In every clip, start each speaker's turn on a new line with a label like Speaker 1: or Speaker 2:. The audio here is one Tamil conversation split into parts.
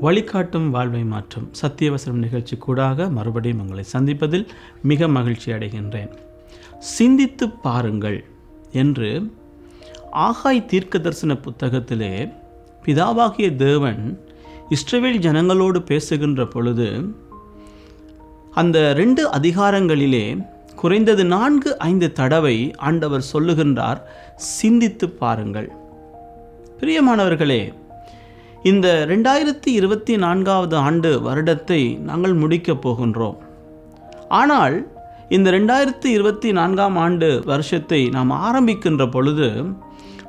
Speaker 1: வழிகாட்டும் வாழ்வை மாற்றும் சத்தியவசனம் நிகழ்ச்சி கூடாக மறுபடியும் உங்களை சந்திப்பதில் மிக மகிழ்ச்சி அடைகின்றேன். சிந்தித்து பாருங்கள் என்று ஆகாய் தீர்க்க தரிசன புத்தகத்திலே பிதாவாகிய தேவன் இஸ்ரவேல் ஜனங்களோடு பேசுகின்ற பொழுது அந்த ரெண்டு அதிகாரங்களிலே குறைந்தது நான்கு ஐந்து தடவை ஆண்டவர் சொல்லுகின்றார் சிந்தித்து பாருங்கள். பிரியமானவர்களே இந்த ரெண்டாயிரத்தி இருபத்தி நான்காவது ஆண்டு வருடத்தை நாங்கள் முடிக்கப் போகின்றோம். ஆனால் இந்த ரெண்டாயிரத்தி இருபத்தி நான்காம் ஆண்டு வருஷத்தை நாம் ஆரம்பிக்கின்ற பொழுது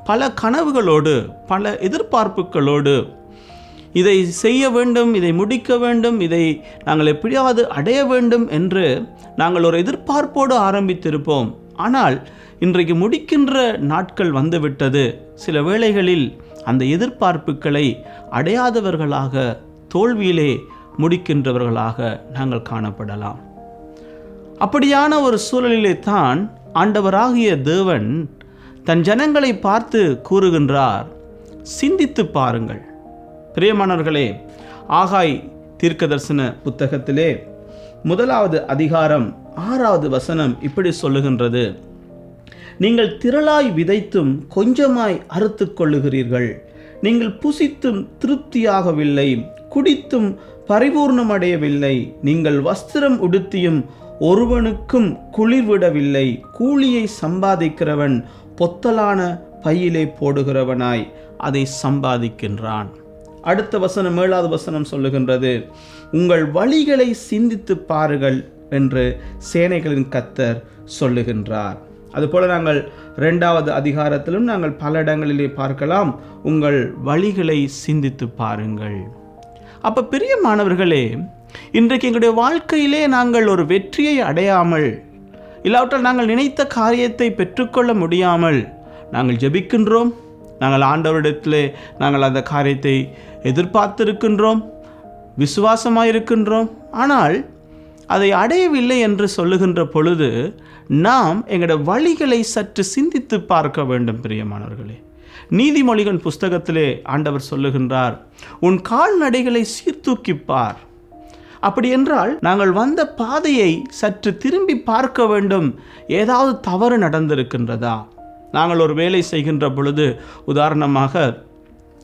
Speaker 1: பல கனவுகளோடு பல எதிர்பார்ப்புகளோடு இதை செய்ய வேண்டும் இதை முடிக்க வேண்டும் இதை நாங்கள் எப்படியாவது அடைய வேண்டும் என்று நாங்கள் ஒரு எதிர்பார்ப்போடு ஆரம்பித்திருப்போம். ஆனால் இன்றைக்கு முடிக்கின்ற நாட்கள் வந்துவிட்டது. சில வேளைகளில் அந்த எதிர்பார்ப்புகளை அடையாதவர்களாக தோல்வியிலே முடிக்கின்றவர்களாக நாங்கள் காணப்படலாம். அப்படியான ஒரு சூழலிலே தான் ஆண்டவராகிய தேவன் தன் ஜனங்களை பார்த்து கூறுகின்றார். சிந்தித்து பாருங்கள். பிரியமானவர்களே ஆகாய் தீர்க்கதர்சன புத்தகத்திலே முதலாவது அதிகாரம் ஆறாவது வசனம் இப்படி சொல்லுகின்றது. நீங்கள் திரளாய் விதைத்தும் கொஞ்சமாய் அறுத்து கொள்ளுகிறீர்கள். நீங்கள் புசித்தும் திருப்தியாகவில்லை குடித்தும் பரிபூர்ணமடையவில்லை நீங்கள் வஸ்திரம் உடுத்தியும் ஒருவனுக்கும் குளிர்விடவில்லை கூலியை சம்பாதிக்கிறவன் பொத்தலான பையிலே போடுகிறவனாய் அதை சம்பாதிக்கின்றான். அடுத்த வசனம் ஏழாவது வசனம் சொல்லுகின்றது உங்கள் வழிகளை சிந்தித்து பாருங்கள் என்று சேனைகளின் கத்தர் சொல்லுகின்றார். அதுபோல நாங்கள் ரெண்டாவது அதிகாரத்திலும் நாங்கள் பல இடங்களிலே பார்க்கலாம். உங்கள் வழிகளை சிந்தித்து பாருங்கள். அப்போ பெரிய மாணவர்களே இன்றைக்கு எங்களுடைய வாழ்க்கையிலே நாங்கள் ஒரு வெற்றியை அடையாமல் இல்லாவிட்டால் நாங்கள் நினைத்த காரியத்தை பெற்றுக்கொள்ள முடியாமல் நாங்கள் ஜெபிக்கின்றோம். நாங்கள் ஆண்டவரிடத்திலே நாங்கள் அந்த காரியத்தை எதிர்பார்த்திருக்கின்றோம். விசுவாசமாக இருக்கின்றோம் ஆனால் அதை அடையவில்லை என்று சொல்லுகின்ற பொழுது நாம் எங்களோட வழிகளை சற்று சிந்தித்து பார்க்க வேண்டும் பிரியமானவர்களே. நீதிமொழிகள் புஸ்தகத்திலே ஆண்டவர் சொல்லுகின்றார் உன் கால்நடைகளை சீர்தூக்கிப்பார் அப்படி என்றால் நாங்கள் வந்த பாதையை சற்று திரும்பி பார்க்க வேண்டும். ஏதாவது தவறு நடந்திருக்கின்றதா? நாங்கள் ஒரு வேலை செய்கின்ற பொழுது உதாரணமாக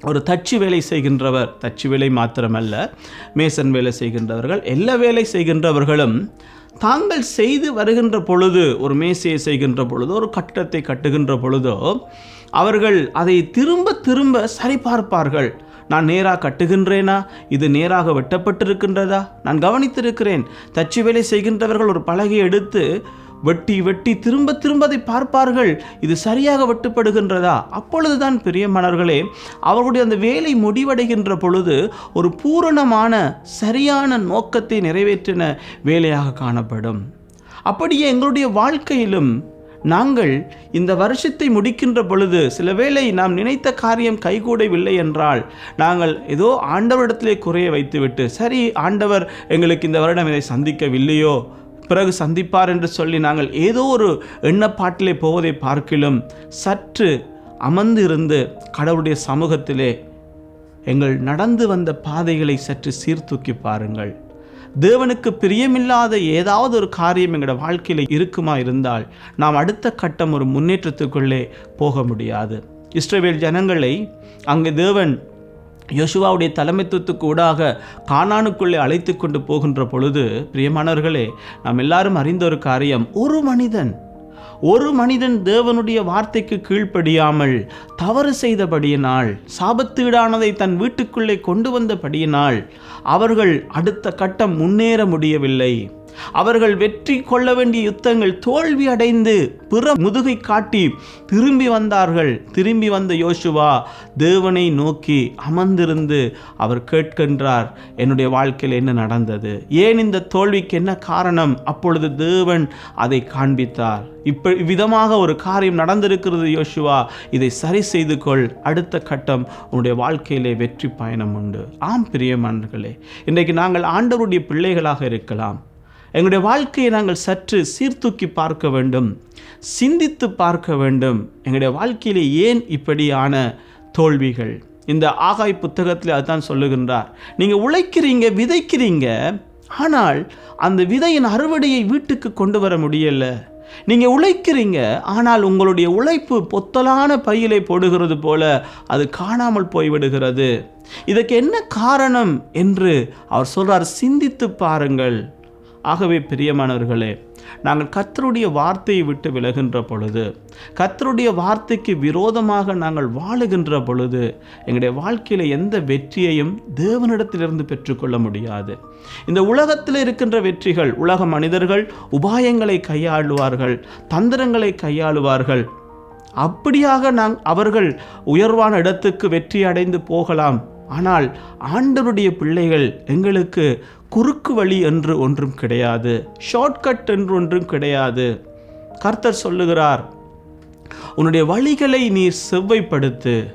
Speaker 1: ஒரு தச்சு வேலை செய்கின்றவர் தச்சு வேலை மாத்திரமல்ல மேசன் வேலை செய்கின்றவர்கள் எல்லா வேலை செய்கின்றவர்களும் தாங்கள் செய்து வருகின்ற பொழுது ஒரு மேசையை செய்கின்ற பொழுதோ ஒரு கட்டத்தை கட்டுகின்ற பொழுதோ அவர்கள் அதை திரும்ப திரும்ப சரிபார்ப்பார்கள். நான் நேராக கட்டுகின்றேனா? இது நேராக வெட்டப்பட்டிருக்கின்றதா? நான் கவனித்திருக்கிறேன். தச்சு வேலை செய்கின்றவர்கள் ஒரு பலகை எடுத்து வெட்டி வெட்டி திரும்ப திரும்ப அதை பார்ப்பார்கள். இது சரியாக வெட்டுப்படுகின்றதா? அப்பொழுதுதான் பெரிய மன்னர்களே அவர்களுடைய அந்த வேலை முடிவடைகின்ற பொழுது ஒரு பூரணமான சரியான நோக்கத்தை நிறைவேற்றின வேலையாக காணப்படும். அப்படியே எங்களுடைய வாழ்க்கையிலும் நாங்கள் இந்த வருஷத்தை முடிக்கின்ற பொழுது சில வேளை நாம் நினைத்த காரியம் கைகூடவில்லை என்றால் நாங்கள் ஏதோ ஆண்டவரிடத்திலே குறைய வைத்துவிட்டு சரி ஆண்டவர் எங்களுக்கு இந்த வருடம் இதை சந்திக்கவில்லையோ? பிறகு சந்திப்பார் என்று சொல்லி நாங்கள் ஏதோ ஒரு எண்ணப்பாட்டிலே போவதை பார்க்கிலும் சற்று அமர்ந்து இருந்து கடவுளுடைய சமூகத்திலே எங்கள் நடந்து வந்த பாதைகளை சற்று சீர்தூக்கி பாருங்கள். தேவனுக்கு பிரியமில்லாத ஏதாவது ஒரு காரியம் எங்களோட வாழ்க்கையில் இருக்குமா இருந்தால் நாம் அடுத்த கட்டம் ஒரு முன்னேற்றத்துக்குள்ளே போக முடியாது. இஸ்ரேவேல் ஜனங்களை அங்கே தேவன் யோசுவாவுடைய தலைமைத்துவத்துக்கு ஊடாக கானானுக்குள்ளே அழைத்து கொண்டு போகின்ற பொழுது பிரியமானவர்களே நாம் எல்லாரும் அறிந்த ஒரு காரியம். ஒரு மனிதன் ஒரு மனிதன் தேவனுடைய வார்த்தைக்கு கீழ்ப்படியாமல் தவறு செய்தபடியினால் சாபத்தீடானதை தன் வீட்டுக்குள்ளே கொண்டு வந்தபடியினால் அவர்கள் அடுத்த கட்டம் முன்னேற முடியவில்லை. அவர்கள் வெற்றி கொள்ள வேண்டிய யுத்தங்கள் தோல்வி அடைந்து பிற முதுகை காட்டி திரும்பி வந்தார்கள். திரும்பி வந்த யோசுவா தேவனை நோக்கி அமர்ந்திருந்து அவர் கேட்கின்றார் என்னுடைய வாழ்க்கையில் என்ன நடந்தது? ஏன் இந்த தோல்விக்கு என்ன காரணம்? அப்பொழுது தேவன் அதை காண்பித்தார். இப்ப இவ்விதமாக ஒரு காரியம் நடந்திருக்கிறது யோசுவா. இதை சரி செய்து கொள். அடுத்த கட்டம் உன்னுடைய வாழ்க்கையிலே வெற்றி பயணம் உண்டு. ஆம் பிரியமானர்களே இன்றைக்கு நாங்கள் ஆண்டவருடைய பிள்ளைகளாக இருக்கலாம். எங்களுடைய வாழ்க்கையை நாங்கள் சற்று சீர்தூக்கி பார்க்க வேண்டும் சிந்தித்து பார்க்க வேண்டும். எங்களுடைய வாழ்க்கையிலே ஏன் இப்படியான தோல்விகள்? இந்த ஆகாய் புத்தகத்தில் அதுதான் சொல்லுகின்றார். நீங்கள் உழைக்கிறீங்க விதைக்கிறீங்க ஆனால் அந்த விதையின் அறுவடையை வீட்டுக்கு கொண்டு வர முடியல. நீங்கள் உழைக்கிறீங்க ஆனால் உங்களுடைய உழைப்பு பொத்தலான பையிலை போடுகிறது போல அது காணாமல் போய்விடுகிறது. இதற்கு என்ன காரணம் என்று அவர் சொல்றார் சிந்தித்து பாருங்கள். ஆகவே பிரியமானவர்களே நாங்கள் கத்தருடைய வார்த்தையை விட்டு விலகின்ற பொழுது கத்தருடைய வார்த்தைக்கு விரோதமாக நாங்கள் வாழுகின்ற பொழுது எங்களுடைய வாழ்க்கையில் எந்த வெற்றியையும் தேவனிடத்திலிருந்து பெற்றுக்கொள்ள முடியாது. இந்த உலகத்தில் இருக்கின்ற வெற்றிகள் உலக மனிதர்கள் உபாயங்களை கையாளுவார்கள் தந்திரங்களை கையாளுவார்கள். அப்படியாக நாங் அவர்கள் உயர்வான இடத்துக்கு வெற்றி அடைந்து போகலாம். ஆனால் ஆண்டவருடைய பிள்ளைகள் எங்களுக்கு குறுக்கு வழி என்று ஒன்றும் கிடையாது ஷார்ட்கட் என்று ஒன்றும் கிடையாது. கர்த்தர் சொல்லுகிறார் உன்னுடைய வழிகளை நீ செவ்வைப்படுத்து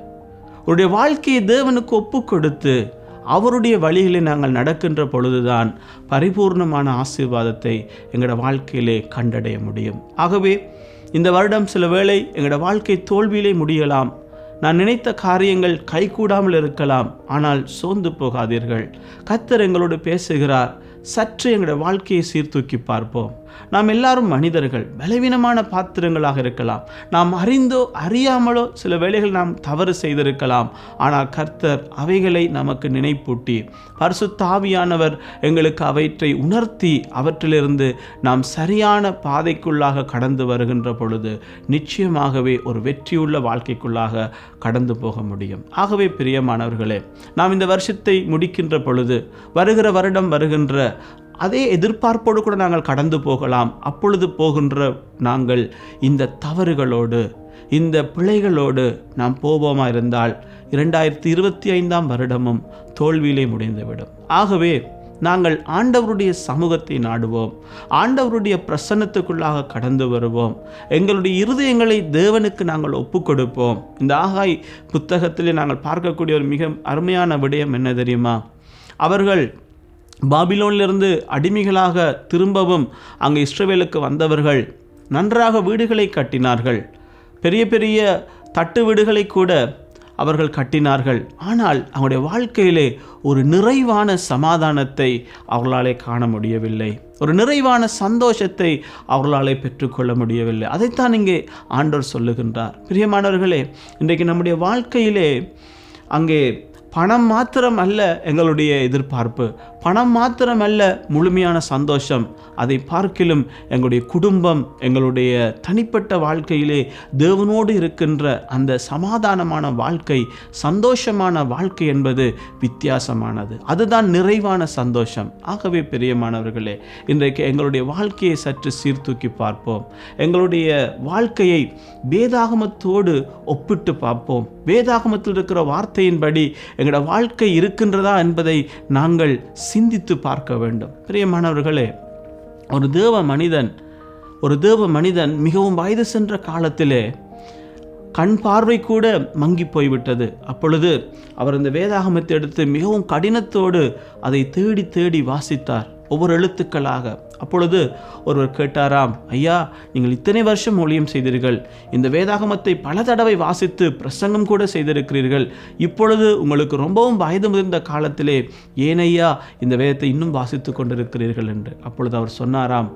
Speaker 1: உன்னுடைய வாழ்க்கையை தேவனுக்கு ஒப்பு கொடுத்து அவருடைய வழிகளில் நாங்கள் நடக்கின்ற பொழுதுதான் பரிபூர்ணமான ஆசீர்வாதத்தை எங்களோட வாழ்க்கையிலே கண்டடைய முடியும். ஆகவே இந்த வருடம் சில வேளை எங்களோட வாழ்க்கை தோல்வியிலே முடியலாம். நான் நினைத்த காரியங்கள் கைகூடாமல் இருக்கலாம் ஆனால் சோர்ந்து போகாதீர்கள். கத்தர் எங்களோடு பேசுகிறார். சற்று எங்களோட வாழ்க்கையை சீர்தூக்கி பார்ப்போம். நாம் எல்லாரும் மனிதர்கள் பலவீனமான பாத்திரங்களாக இருக்கலாம். நாம் அறிந்தோ அறியாமலோ சில வேளைகள் நாம் தவறு செய்திருக்கலாம். ஆனால் கர்த்தர் அவைகளை நமக்கு நினைப்பூட்டி பரிசுத்தாவியானவர் எங்களுக்கு அவற்றை உணர்த்தி அவற்றிலிருந்து நாம் சரியான பாதைக்குள்ளாக கடந்து வருகின்ற பொழுது நிச்சயமாகவே ஒரு வெற்றியுள்ள வாழ்க்கைக்குள்ளாக கடந்து போக முடியும். ஆகவே பிரியமானவர்களே நாம் இந்த வருஷத்தை முடிக்கின்ற பொழுது வருகிற வருடம் வருகின்ற அதே எதிர்பார்ப்போடு கூட நாங்கள் கடந்து போகலாம். அப்பொழுது போகின்ற நாங்கள் இந்த தவறுகளோடு இந்த பிழைகளோடு நாம் போவோமா இருந்தால் இரண்டாயிரத்தி இருபத்தி ஐந்தாம் வருடமும் தோல்வியிலே முடிந்துவிடும். ஆகவே நாங்கள் ஆண்டவருடைய சமூகத்தை நாடுவோம். ஆண்டவருடைய பிரசன்னத்துக்குள்ளாக கடந்து வருவோம். எங்களுடைய இருதயங்களை தேவனுக்கு நாங்கள் ஒப்பு கொடுப்போம் இந்த ஆகாய் புத்தகத்திலே நாங்கள் பார்க்கக்கூடிய ஒரு மிக அருமையான விடயம் என்ன தெரியுமா? அவர்கள் பாபிலோனிலிருந்து அடிமைகளாக திரும்பவும் அங்கே இஸ்ரவேலுக்கு வந்தவர்கள் நன்றாக வீடுகளை கட்டினார்கள். பெரிய பெரிய தட்டு வீடுகளை கூட அவர்கள் கட்டினார்கள். ஆனால் அவங்களுடைய வாழ்க்கையிலே ஒரு நிறைவான சமாதானத்தை அவர்களாலே காண முடியவில்லை. ஒரு நிறைவான சந்தோஷத்தை அவர்களாலே பெற்றுக்கொள்ள முடியவில்லை. அதைத்தான் இங்கே ஆண்டோர் சொல்லுகின்றார். பிரியமானவர்களே இன்றைக்கு நம்முடைய வாழ்க்கையிலே அங்கே பணம் மாத்திரம் அல்ல எங்களுடைய எதிர்பார்ப்பு. பணம் மாத்திரம் அல்ல முழுமையான சந்தோஷம். அதை பார்க்கிலும் எங்களுடைய குடும்பம் எங்களுடைய தனிப்பட்ட வாழ்க்கையிலே தேவனோடு இருக்கின்ற அந்த சமாதானமான வாழ்க்கை சந்தோஷமான வாழ்க்கை என்பது வித்தியாசமானது. அதுதான் நிறைவான சந்தோஷம். ஆகவே பிரியமானவர்களே இன்றைக்கு எங்களுடைய வாழ்க்கையை சற்று சீர்தூக்கி பார்ப்போம். எங்களுடைய வாழ்க்கையை வேதாகமத்தோடு ஒப்பிட்டு பார்ப்போம். வேதாகமத்தில் இருக்கிற வார்த்தையின்படி எங்களோட வாழ்க்கை இருக்கின்றதா என்பதை நாங்கள் சிந்தித்து பார்க்க வேண்டும். பிரியமானவர்களே ஒரு தேவ மனிதன் ஒரு தேவ மனிதன் மிகவும் வயது சென்ற காலத்திலே கண் பார்வை கூட மங்கி போய்விட்டது. அப்பொழுது அவர் இந்த வேதாகமத்தை எடுத்து மிகவும் கடினத்தோடு அதை தேடி தேடி வாசித்தார். ஒவ்வொரு எழுத்துக்களாக அப்பொழுது ஒருவர் கேட்டாராம் ஐயா நீங்கள் இத்தனை வருஷம் ஊழியம் செய்தீர்கள். இந்த வேதாகமத்தை பல தடவை வாசித்து பிரசங்கம் கூட செய்திருக்கிறீர்கள். இப்பொழுது உங்களுக்கு ரொம்பவும் வயது முதிர்ந்த காலத்திலே ஏனையா இந்த வேதத்தை இன்னும் வாசித்து கொண்டிருக்கிறீர்கள் என்று. அப்பொழுது அவர் சொன்னாராம்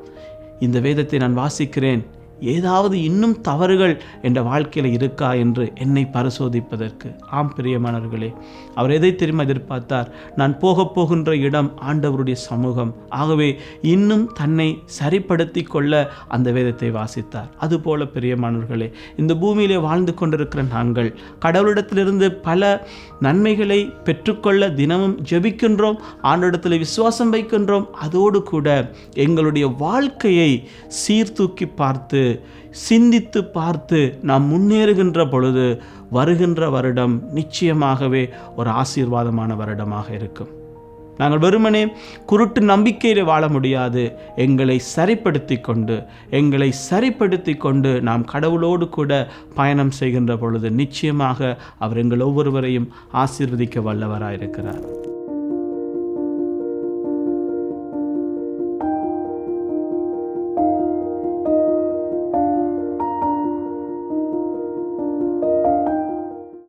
Speaker 1: இந்த வேதத்தை நான் வாசிக்கிறேன். ஏதாவது இன்னும் தவறுகள் என்ற வாழ்க்கையில் இருக்கா என்று என்னை பரிசோதிப்பதற்கு. ஆம் பிரியமானவர்களே அவர் எதை தெரியுமா எதிர்பார்த்தார்? நான் போக போகின்ற இடம் ஆண்டவருடைய சமூகம். ஆகவே இன்னும் தன்னை சரிப்படுத்தி கொள்ள அந்த வேதத்தை வாசித்தார். அதுபோல பிரியமானவர்களே இந்த பூமியிலே வாழ்ந்து கொண்டிருக்கிற நாங்கள் கடவுளிடத்திலிருந்து பல நன்மைகளை பெற்றுக்கொள்ள தினமும் ஜெபிக்கின்றோம் ஆண்டிடத்தில் விசுவாசம் வைக்கின்றோம். அதோடு கூட எங்களுடைய வாழ்க்கையை சீர்தூக்கி பார்த்து சிந்தித்து பார்த்து நாம் முன்னேறுகின்ற பொழுது வருகின்ற வருடம் நிச்சயமாகவே ஒரு ஆசீர்வாதமான வருடமாக இருக்கும். நாங்கள் வெறுமனே குருட்டு நம்பிக்கையில் வாழ முடியாது. எங்களை சரிப்படுத்தி கொண்டு எங்களை சரிப்படுத்தி கொண்டு நாம் கடவுளோடு கூட பயணம் செய்கின்ற பொழுது நிச்சயமாக அவர் எங்கள் ஒவ்வொருவரையும் ஆசீர்வதிக்க வல்லவராயிருக்கிறார்.